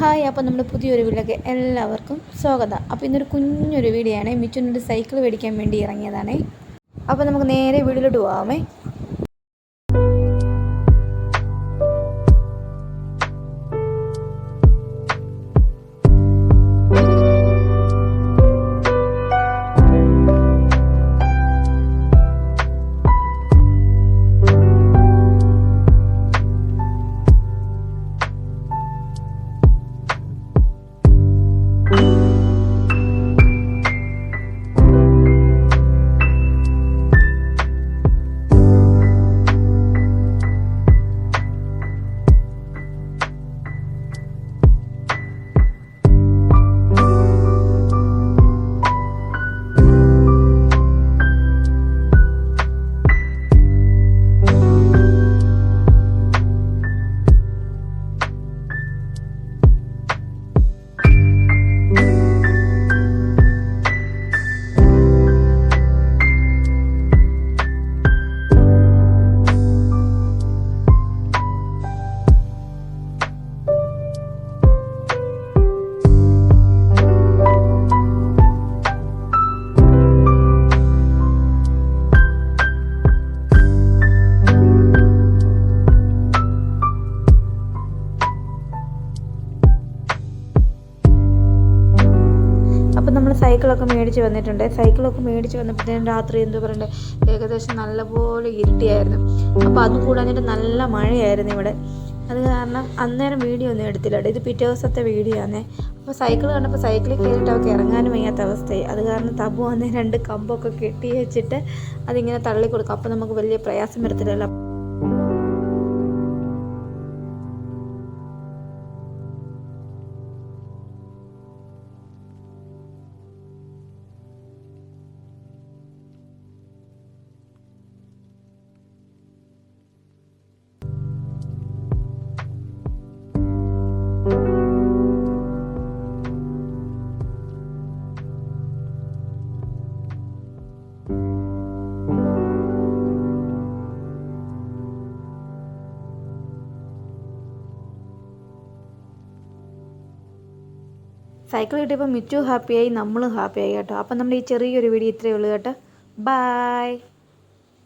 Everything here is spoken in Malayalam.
ഹായ് അപ്പോൾ നമ്മുടെ പുതിയൊരു വീട്ടിലേക്ക് എല്ലാവർക്കും സ്വാഗതം. അപ്പോൾ ഇന്നൊരു കുഞ്ഞൊരു വീഡിയോ ആണ് മിച്ചുനൊരു സൈക്കിൾ മേടിക്കാൻ വേണ്ടി ഇറങ്ങിയതാണേ. അപ്പോൾ നമുക്ക് നേരെ വീട്ടിലോട്ട് പോകാമേ സൈക്കിളൊക്കെ മേടിച്ച് വന്നിട്ടുണ്ട്. സൈക്കിളൊക്കെ മേടിച്ച് വന്നപ്പോഴത്തേനും രാത്രി എന്തോ പറയണ്ടേ ഏകദേശം നല്ലപോലെ ഇരുട്ടിയായിരുന്നു. അപ്പോൾ അതും കൂടാഞ്ഞിട്ട് നല്ല മഴയായിരുന്നു ഇവിടെ. അത് കാരണം അന്നേരം വീഡിയോ ഒന്നും എടുത്തില്ല ഇത് പിറ്റേ ദിവസത്തെ വീഡിയോ ആണേ അപ്പോൾ സൈക്കിൾ കണ്ടപ്പോൾ സൈക്കിളിൽ കയറിയിട്ട് അവർക്ക് ഇറങ്ങാനും വയ്യാത്ത അവസ്ഥയായി. അത് കാരണം തബു വന്ന് രണ്ട് കമ്പൊക്കെ കെട്ടി വെച്ചിട്ട് അതിങ്ങനെ തള്ളി കൊടുക്കും അപ്പോൾ നമുക്ക് വലിയ പ്രയാസം വരത്തില്ലല്ലോ. സൈക്കിൾ കിട്ടിയപ്പോൾ മിച്ചു ഹാപ്പിയായി നമ്മളും ഹാപ്പിയായി കേട്ടോ. അപ്പം നമ്മുടെ ഈ ചെറിയൊരു വീഡിയോ ഇത്രയേ ഉള്ളൂ കേട്ടോ. ബായ്